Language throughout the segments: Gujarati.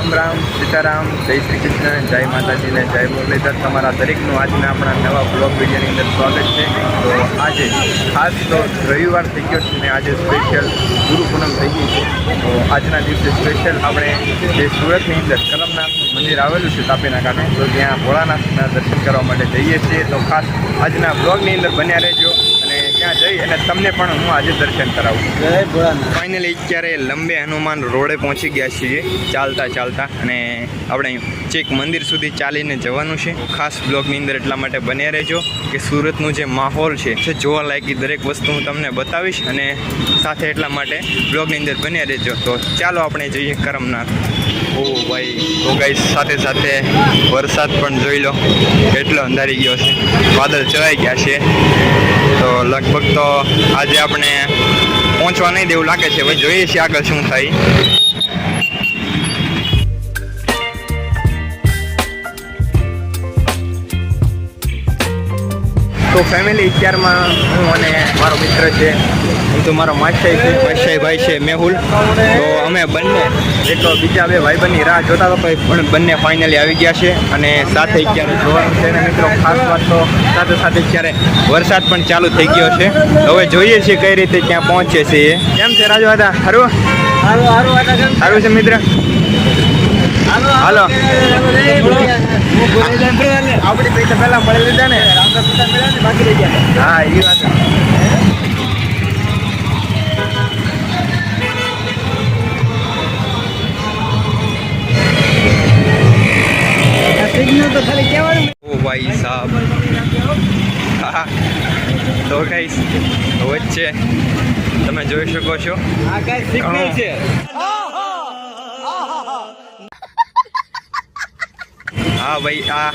રામ રામ, સીતારામ, જય શ્રી કૃષ્ણ, જય માતાજી ને જય મુરલીધર. તમારા દરેકનું આજના આપણા નવા બ્લોગ વિડીયોની અંદર સ્વાગત છે. તો આજે ખાસ તો રવિવાર થઈ ગયો છે ને આજે સ્પેશિયલ ગુરુ પૂનમ થઈ ગઈ છે. તો આજના દિવસે સ્પેશિયલ આપણે જે સુરતની અંદર કરમનાથનું મંદિર આવેલું છે તાપીના કાંઠે તો ત્યાં ભોળાનાથના દર્શન કરવા માટે જઈએ છીએ. તો ખાસ આજના બ્લોગની અંદર બન્યા રહેજો. જઈ અને તમને પણ હું આજે દર્શન કરાવું જય ભોળાનાથ. ફાઇનલી અત્યારે લંબે હનુમાન રોડે પહોંચી ગયા છીએ ચાલતા ચાલતા અને આપણે ચેક મંદિર સુધી ચાલીને જવાનું છે. ખાસ બ્લોગની અંદર એટલા માટે બન્યા રહેજો કે સુરતનું જે માહોલ છે જે જોવા લાયકી દરેક વસ્તુ હું તમને બતાવીશ અને સાથે એટલા માટે બ્લોગની અંદર બન્યા રહેજો. તો ચાલો આપણે જઈએ કરમનાથ. ઓ ભાઈ તો ગાઈ સાથે સાથે વરસાદ પણ જોઈ લો કેટલો અંધારી ગયો છે. વાદળ ચવાઈ ગયા છે. તો લગભગ તો આજે આપણે પહોંચવા નહીં દેવું લાગે છે ભાઈ જોઈએ છીએ આગળ શું થાય. તો ફેમિલી અત્યારમાં હું અને મારો મિત્ર છે. એમ તો મારો માછાઈ છે માછાઈ ભાઈ છે, મેહુલ. તો અમે બંને એક બીજા બે ભાઈબંધની રાહ જોતા હતા પણ બંને ફાઇનલી આવી ગયા છે. અને સાથે અત્યારે જોવાનું છે ને મિત્રો, ખાસ વાત તો સાથે સાથે અત્યારે વરસાદ પણ ચાલુ થઈ ગયો છે. હવે જોઈએ છીએ કઈ રીતે ત્યાં પહોંચે છે એ. કેમ છે રાજુ દાદા? સારું સારું છે મિત્ર? હાલો. હા, એ વાત ઓ ભાઈ સાહેબ હા તો ગાઈસ વચ્ચે તમે જોઈ શકો છો. આ કઈ સિગ્નલ છે. હા ભાઈ આ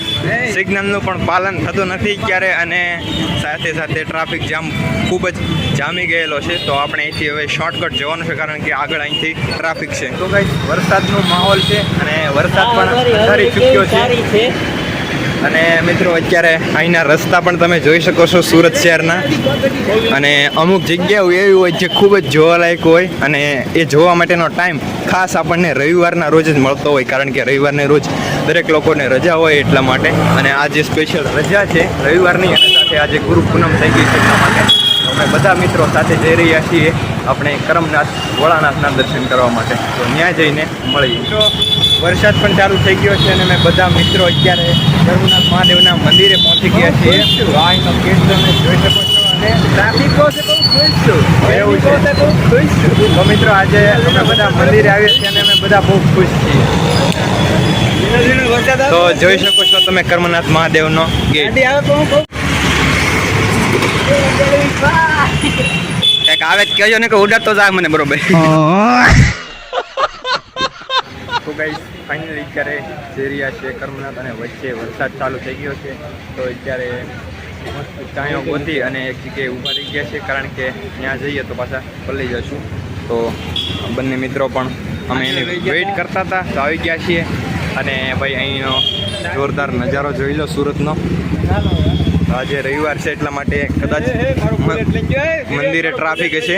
સિગ્નલનું પણ પાલન થતું નથી ક્યારે અને સાથે સાથે ટ્રાફિક જામ ખૂબ જ જામી ગયેલો છે. તો આપણે અહીંથી હવે શોર્ટકટ જવાનું છે કારણ કે આગળ અહીંથી ટ્રાફિક છે. તો ગાઈસ વરસાદનો માહોલ છે અને વરસાદ પણ ચૂક્યો છે. અને મિત્રો, અત્યારે અહીંના રસ્તા પણ તમે જોઈ શકો છો સુરત શહેરના. અને અમુક જગ્યાઓ એવી હોય જે ખૂબ જ જોવાલાયક હોય અને એ જોવા માટેનો ટાઈમ ખાસ આપણને રવિવારના રોજ જ મળતો હોય, કારણ કે રવિવારને રોજ દરેક લોકોને રજા હોય એટલા માટે. અને આ જે સ્પેશિયલ રજા છે રવિવારની, અને સાથે આજે ગુરુ પૂનમ થઈ ગઈ છે એટલા માટે. અમે બધા મિત્રો સાથે જઈ રહ્યા છીએ આપણે કરમનાથ ભોળાનાથના દર્શન કરવા માટે. તો ત્યાં જઈને મળીએ. તો વરસાદ પણ ચાલુ થઈ ગયો છે અને અમે બધા મિત્રો અત્યારે કરમનાથ મહાદેવના મંદિરે પહોંચી ગયા છીએ. અહીંનો ગેટ તમે જોઈ શકો છો અને ટ્રાફિક બહુ છે. એવું છે. બહુ ખુશ તો મિત્રો આજે અમે બધા મંદિરે આવ્યા છીએ અને અમે બધા બહુ ખુશ છીએ. તો જોઈ શકો છો તમે કર્મનાથ મહાદેવનો ગેટ. આવે તો હું કંઈક આવે કહેજો ને કે ઉડાડતો જાય મને બરોબર. તો ગાઈસ ફાઇનલી અત્યારે જઈ રહ્યા છે કર્મનાથ અને વચ્ચે વરસાદ ચાલુ થઈ ગયો છે. તો અત્યારે ચાયો ગોતી અને એક જગ્યાએ ઊભા રહી ગયા છે કારણ કે ત્યાં જઈએ તો પાછા પલ્લી જશું. તો બંને મિત્રો પણ અમે એને વેઇટ કરતા હતા તો આવી ગયા છીએ. અને ભાઈ અહીંનો જોરદાર નજારો જોઈ લો સુરતનો. આજે રવિવાર છે એટલા માટે કદાચ મંદિરે ટ્રાફિક હશે?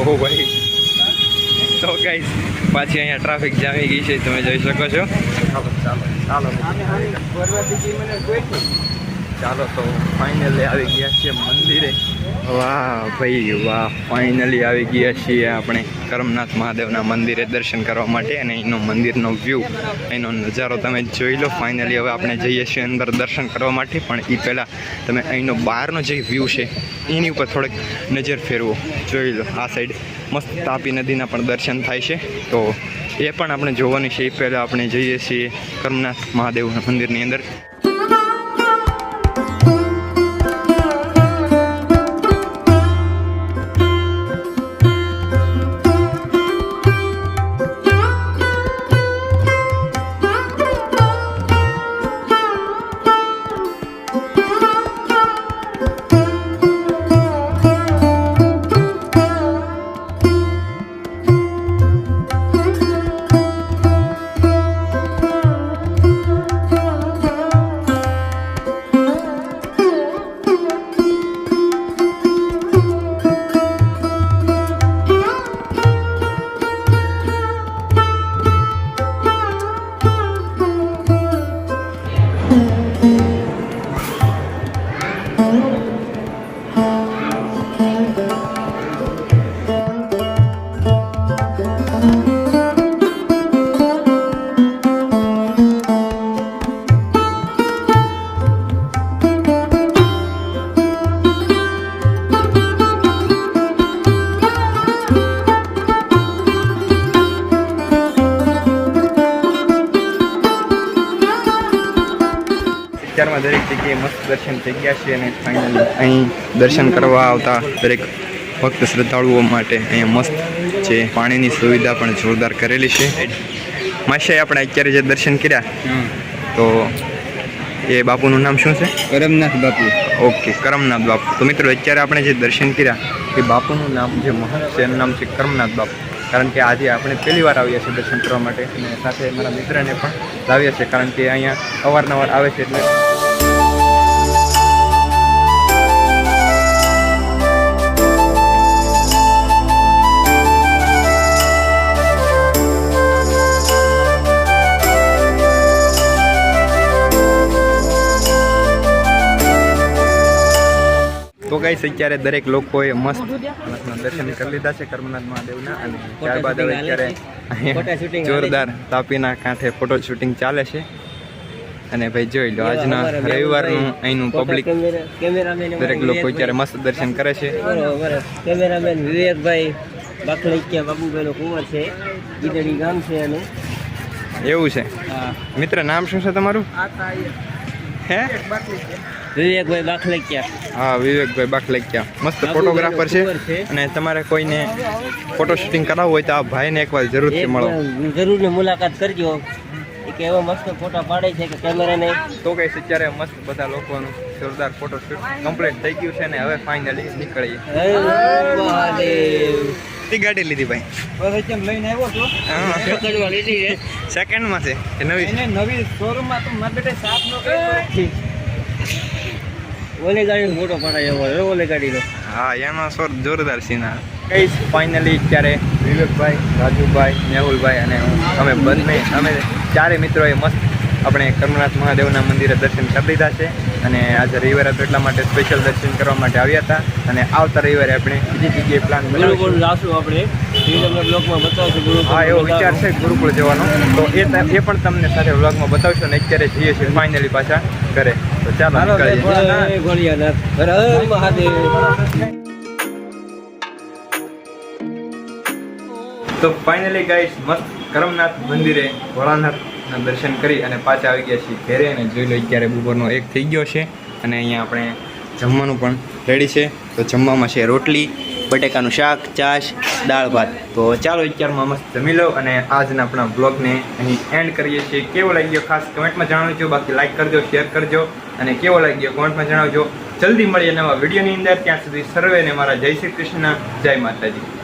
ઓહો ભાઈ. તો કઈ પાછી અહીંયા ટ્રાફિક જામી ગઈ છે તમે જોઈ શકો છો. ચાલો ચાલો ચાલો. ચાલો તો ફાઇનલી આવી ગયા છે મંદિરે. વાહ, ભાઈ, વાહ. ફાઇનલી આવી ગયા છીએ આપણે કરમનાથ મહાદેવના મંદિરે દર્શન કરવા માટે અને અહીંનો મંદિરનો વ્યૂ એનો નજારો તમે જોઈ લો. ફાઇનલી હવે આપણે જઈએ છીએ અંદર દર્શન કરવા માટે, પણ એ પહેલાં તમે અહીંનો બહારનો જે વ્યૂ છે, એની ઉપર થોડેક નજર ફેરવો. જોઈ લો, આ સાઈડ મસ્ત તાપી નદીના પણ દર્શન થાય છે. તો એ પણ આપણે જોવાની છે. એ પહેલાં આપણે જઈએ છીએ કરમનાથ મહાદેવના મંદિરની અંદર. જગ્યાએ મસ્ત દર્શન થઈ ગયા છે અને ફાઇનલી અહીં દર્શન કરવા આવતા દરેક ભક્ત શ્રદ્ધાળુઓ માટે અહીંયા મસ્ત છે પાણીની સુવિધા પણ જોરદાર કરેલી છે. માસે આપણે અત્યારે જે દર્શન કર્યા તો એ બાપુનું નામ શું છે? કરમનાથ બાપુ. ઓકે કરમનાથ બાપુ. તો મિત્રો અત્યારે આપણે જે દર્શન કર્યા એ બાપુનું નામ જે મહંત છે એનું નામ છે કરમનાથ બાપુ. કારણ કે આજે આપણે પહેલી વાર આવ્યા છીએ દર્શન કરવા માટે અને સાથે મારા મિત્રને પણ લાવ્યા છે કારણ કે અહીંયા અવારનવાર આવે છે એટલે તો ગાઈસ અત્યારે દરેક લોકોએ મસ્ત દર્શન કરી લીધા છે કર્મનાથ મહાદેવના અને ત્યારબાદ હવે અત્યારે જોરદાર તાપીના કાંઠે ફોટો શૂટિંગ ચાલે છે. અને ભાઈ જોઈ લો આજના રવિવારનું અહીંનું પબ્લિક દરેક લોકો અત્યારે મસ્ત દર્શન કરે છે. કેમેરામેન વિવેકભાઈ બાખલૈયા બાબુભાઈનો કુંવર છે. ગીદડી ગામ છે એનું. એવું છે. મિત્ર નામ શું છે તમારું? હે? વિવેકભાઈ બાખલેકિયા. હા વિવેકભાઈ બાખલેકિયા. મસ્ત ફોટોગ્રાફર છે. અને તમારે કોઈને ફોટો શૂટિંગ કરાવવું હોય તો આ ભાઈને એકવાર જરૂરથી મળો. જરૂર મુલાકાત કરજો. એક એવો મસ્ત ફોટા પાડે છે કે કેમેરાને તો કઈ અત્યારે મસ્ત બધા લોકોનું જોરદાર ફોટો શૂટ કમ્પ્લીટ થઈ ગયું છે ને હવે ફાઇનલી નીકળીએ. ગાડી લીધી ભાઈ. કેમ લઈને આવ્યો છો? હા લીધી છે. સેકન્ડમાં છે નવી? નવી શોરૂમમાં તો મારા બેટા સાફ નો કર્યો ઓલી ફોટો પડાય એવો ઓલી ગાડીનો? હા એમાં સોર જોરદાર સીન કઈ ફાઇનલી ત્યારે વિવેકભાઈ રાજુભાઈ મેહુલભાઈ અને અમે બંને અમે ચારે મિત્રોએ મસ્ત આપણે કર્મનાથ મહાદેવના મંદિરે દર્શન કરી લીધા છે અને આજે રવિવારે તો એટલા માટે સ્પેશિયલ દર્શન કરવા માટે આવ્યા હતા અને આવતા રવિવારે આપણે બીજી જગ્યાએ પ્લાન ગુરુકુળ લાવશું આપણે. હા એવો વિચાર છે ગુરુકુળ જવાનો. તો એ એ પણ તમને સાથે વ્લોગમાં બતાવશો ને અત્યારે જઈએ છીએ ફાઇનલી પાછા ઘરે. તો ચાલો મહાદેવ. તો ફાઇનલી ગાઈસ મસ્ત કરમનાથ મંદિરે ભોળાનાથના દર્શન કરી અને પાછા આવી ગયા છીએ ઘેરે અને જોઈ લો અત્યારે બપોરનો એક થઈ ગયો છે અને અહીંયા આપણે જમવાનું પણ રેડી છે. તો જમવામાં છે રોટલી, બટેકાનું શાક, છાશ, દાળ ભાત. તો ચાલો અત્યારમાં મસ્ત જમી લો અને આજના આપણા બ્લોગને અહીં એન્ડ કરીએ છીએ. કેવો લાગ્યો ખાસ કમેન્ટમાં જણાવજો, બાકી લાઇક કરજો શેર કરજો અને કેવો લાગ્યો કોમેન્ટમાં જણાવજો. જલ્દી મળીએ નવા વિડીયોની અંદર. ત્યાં સુધી સર્વેને મારા જય શ્રી કૃષ્ણ જય માતાજી.